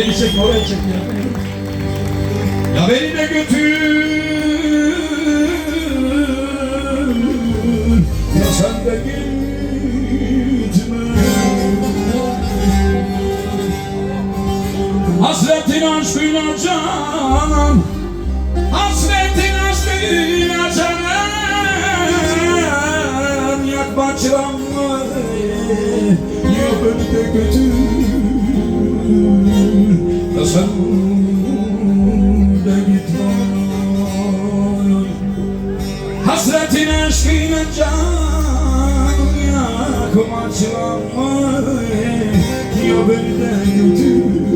Beni çek oraya çek ya. Ya beni de götür. Ya sen de gitme. Hasretin aşkıyla canan Hasretin aşkıyla canan Hasretin aşkıyla can Yakma çıramı Ya beni de götür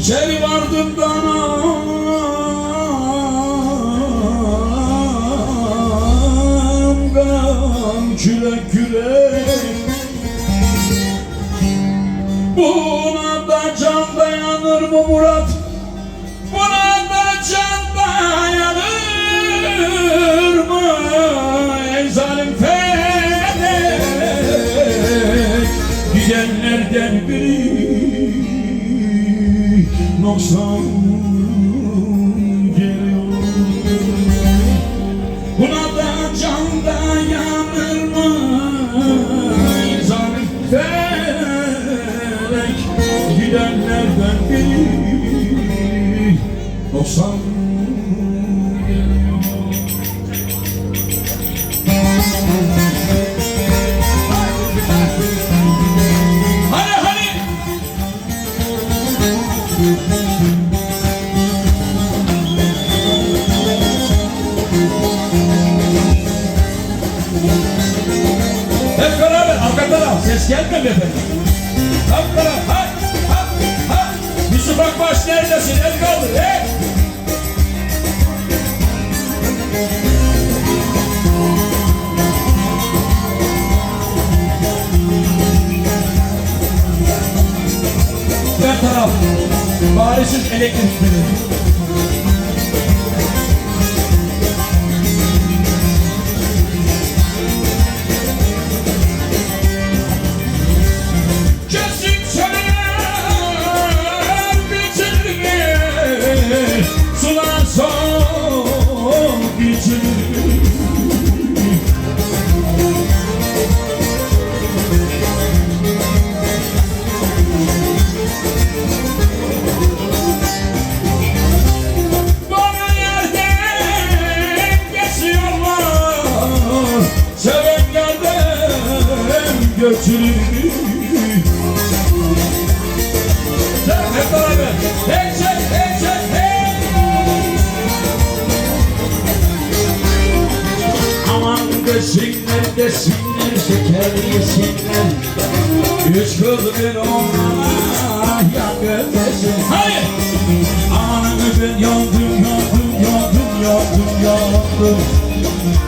İçeri vardığımda anam Gam kürek Buna noksan geliyor. Buna da can dayanır mı zalim felek Gidenlerden biri. Noksan geliyor. Hadi gelmedi efendim. Beraber ha ha ha. Yusuf Akbaş neredesin? El kaldır. Hey. Her taraf. Barisin elektrikleri. Gözüm götürür Sen hep Hey hey hey Aman desinler desinler şeker yesinler Üç kız bir oğlana yangın desin Hayır Aman ben yandım yandım yandım yandım yandım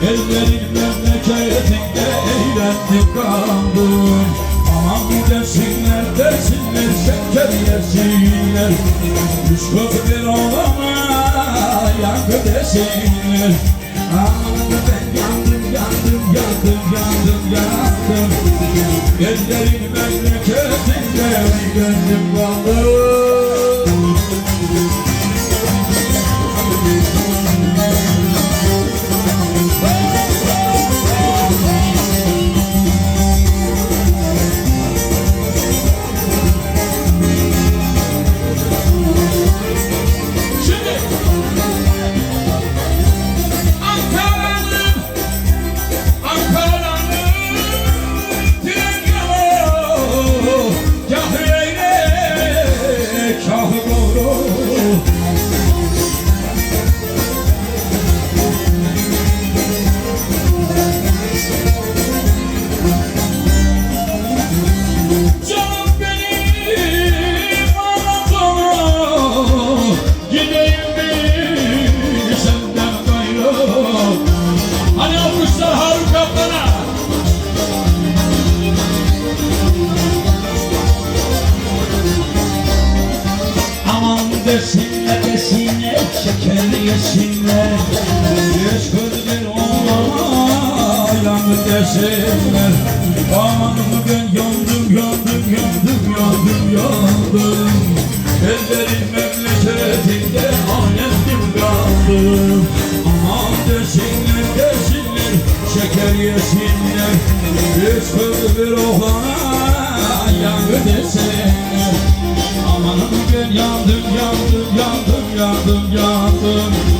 eğlendim kandım Aman desinler desinler şeker yesinler Üç kız bir oğlana yangın desinler Aman ben yandım yandım yandım yandım yandım. Ellerin memleketinde eğlendim kandım desinler Aman bugün yandım yandım yandım yandım yandım. Ellerin memleketinde alemdim kaldım Aman desinler desinler şeker yesinler. Üç bir oğlana yangı desinler Aman bugün yandım yandım yandım yandım yandım